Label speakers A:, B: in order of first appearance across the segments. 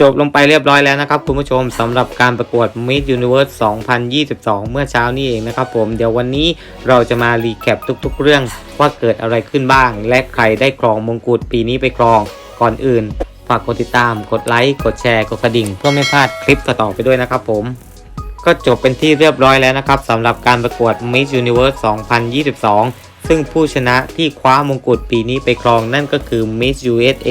A: จบลงไปเรียบร้อยแล้วนะครับคุณผู้ชมสำหรับการประกวด Miss Universe 2022 เมื่อเช้านี้เองนะครับผมเดี๋ยววันนี้เราจะมารีแคปทุกๆ เรื่องว่าเกิดอะไรขึ้นบ้าง และใครได้ครองมงกุฎปีนี้ไปครองก่อนอื่น ฝากกดติดตาม กดไลค์ กดแชร์ กดกระดิ่ง เพื่อไม่พลาดคลิปต่อๆไปด้วยนะครับผมก็จบเป็นที่เรียบร้อยแล้วนะครับสำหรับการประกวด Miss Universe 2022 ซึ่งผู้ชนะที่คว้ามงกุฎปีนี้ไปครองนั่นก็คือ Miss USA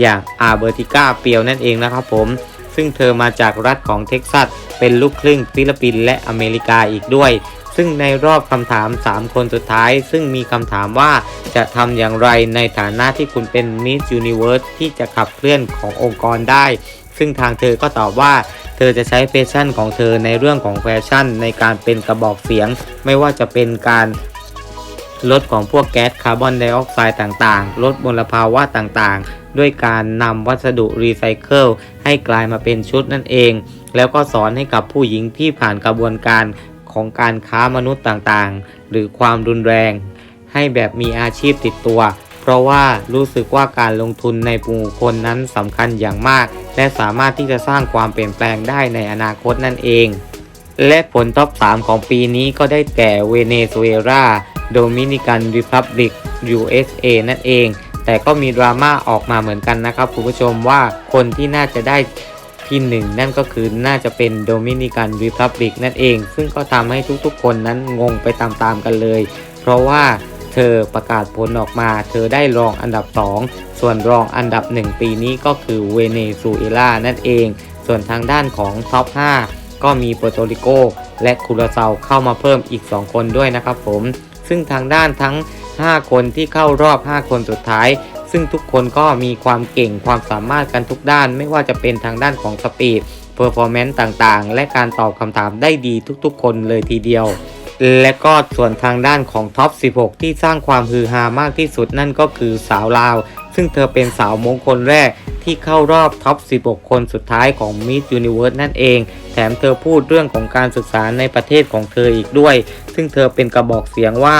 A: อย่างอาเบอร์ติก้าเปียวนั่นเองนะครับผม ซึ่งเธอมาจากรัฐของเท็กซัส เป็นลูกครึ่งฟิลิปปินส์และอเมริกาอีกด้วย ซึ่งในรอบคำถาม 3 คนสุดท้าย ซึ่งมีคำถามว่าจะทำอย่างไรในฐานะที่คุณเป็น Miss Universe ที่จะขับเคลื่อนขององค์กรได้ ซึ่งทางเธอก็ตอบว่าเธอจะใช้แฟชั่นของเธอในเรื่องของแฟชั่นในการเป็นกระบอกเสียง ไม่ว่าจะเป็นการ ลดของพวกแก๊สคาร์บอนไดออกไซด์ต่างๆ ลดมลภาวะต่างๆ ด้วยการนำวัสดุรีไซเคิลให้กลายมาเป็นชุดนั่นเอง แล้วก็สอนให้กับผู้หญิงที่ผ่านกระบวนการของการค้ามนุษย์ต่างๆ หรือความรุนแรง ให้แบบมีอาชีพติดตัว เพราะว่ารู้สึกว่าการลงทุนในบุคคลนั้นสำคัญอย่างมาก และสามารถที่จะสร้างความเปลี่ยนแปลงได้ในอนาคตนั่นเอง และผลท็อป 3 ของปีนี้ก็ได้แก่เวเนซุเอลา โดมินิกันริพับลิก USA นั่นเอง แต่ก็มีดราม่าออกมาเหมือนกันนะครับคุณผู้ชมว่าคนที่น่าจะได้ที่หนึ่งนั่นก็คือน่าจะเป็นโดมินิกันริพับลิกนั่นเอง ซึ่งก็ทำให้ทุกๆ คนนั้นงงไปตามๆกันเลย เพราะว่าเธอประกาศผลออกมา เธอได้รองอันดับ 2 ส่วนรองอันดับ 1 ปีนี้ก็คือเวเนซุเอลานั่นเอง ส่วนทางด้านของท็อป 5 ก็มีโปรโตริโก และคูราเซาเข้ามาเพิ่มอีก 2 คนด้วยนะครับผม ซึ่งทางด้านทั้ง 5 คนที่เข้ารอบ 5 คนสุดท้าย ซึ่งทุกคนก็มีความเก่งความสามารถกันทุกด้าน ไม่ว่าจะเป็นทางด้านของสปีดเพอร์ฟอร์แมนซ์ต่างๆ และการตอบคำถามได้ดีทุกๆ คนเลยทีเดียว และก็ส่วนทางด้านของท็อป 16 ที่สร้างความฮือฮามากที่สุดนั่นก็คือสาวลาว ซึ่งเธอเป็นสาวมงคลแรก ที่เข้ารอบท็อป 16 คนสุดท้ายของ Miss Universe นั่นเอง แถมเธอพูดเรื่องของการศึกษาในประเทศของเธออีกด้วย ซึ่งเธอเป็นกระบอกเสียงว่า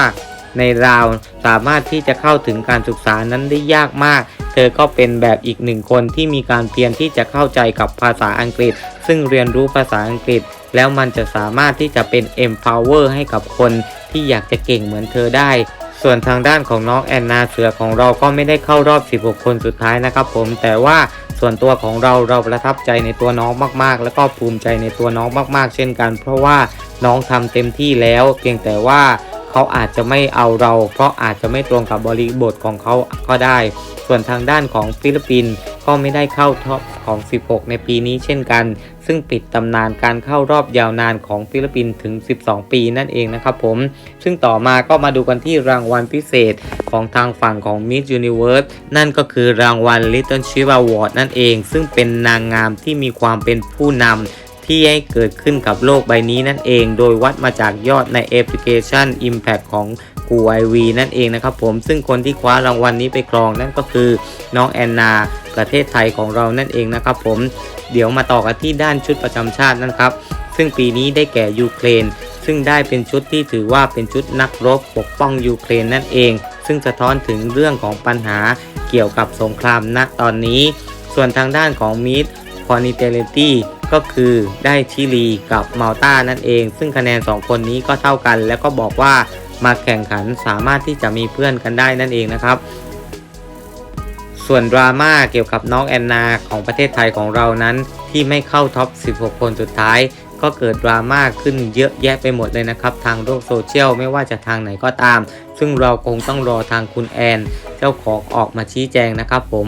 A: ในลาวสามารถที่จะเข้าถึงการศึกษานั้นได้ยากมาก เธอก็เป็นแบบอีกหนึ่งคนที่มีการเพียรที่จะเข้าใจกับภาษาอังกฤษ ซึ่งเรียนรู้ภาษาอังกฤษ แล้วมันจะสามารถที่จะเป็น empower ให้กับคนที่อยากจะเก่งเหมือนเธอได้ ส่วนทางด้านของน้องแอนนาเสือของเราก็ไม่ได้เข้ารอบ 16 คนสุดท้ายนะครับผมแต่ว่าส่วนตัวของเราเราประทับใจในตัวน้องมากๆ แล้วก็ภูมิใจในตัวน้องมากๆ เช่นกัน เพราะว่าน้องทำเต็มที่แล้ว เพียงแต่ว่าเขาอาจจะไม่เอาเรา เพราะอาจจะไม่ตรงกับบริบทของเขาก็ได้ ส่วนทางด้านของฟิลิปปินส์ก็ไม่ได้เข้าท็อปของ 16 ในปีนี้เช่นกัน ซึ่งปิดตำนานการเข้ารอบยาวนานของฟิลิปปินส์ถึง 12 ปีนั่นเองนะครับผม ซึ่งต่อมาก็มาดูกันที่รางวัลพิเศษของทางฝั่งของ Miss Universe นั่นก็คือรางวัล Little Ship Award นั่นเอง ซึ่งเป็นนางงามที่มีความเป็นผู้นำที่ให้เกิดขึ้นกับโลกใบนี้นั่นเอง โดยวัดมาจากยอดในแอปพลิเคชัน Impact ของ กูไอวีนั่นเองนะครับผมซึ่งคนที่คว้ารางวัลนนี้ไปครองนั่นก็คือน้องแอนนาประเทศไทยของเรานั่นเองนะครับผมเดี๋ยวมาต่อกันที่ด้านชุดประจำชาตินะครับ ซึ่งปีนี้ได้แก่ยูเครน ซึ่งได้เป็นชุดที่ถือว่าเป็นชุดนักรบปกป้องยูเครนนั่นเอง ซึ่งสะท้อนถึงเรื่องของปัญหาเกี่ยวกับสงครามณตอนนี้ ส่วนทางด้านของมิดคอนิเตเลตี้ก็คือได้ชิลีกับมาลตานั่นเอง ซึ่งคะแนน 2 คนนี้ก็เท่ากัน แล้วก็บอกว่า มาแข่งขันสามารถที่จะมีเพื่อนกันได้นั่นเองนะครับ ส่วนดราม่าเกี่ยวกับน้องแอนนาของประเทศไทยของเรานั้น ที่ไม่เข้าท็อป 16 คนสุดท้าย ก็เกิดดราม่าขึ้นเยอะแยะไปหมดเลยนะครับ ทางโลกโซเชียลไม่ว่าจะทางไหนก็ตาม ซึ่งเราคงต้องรอทางคุณแอน เจ้าของออกมาชี้แจงนะครับผม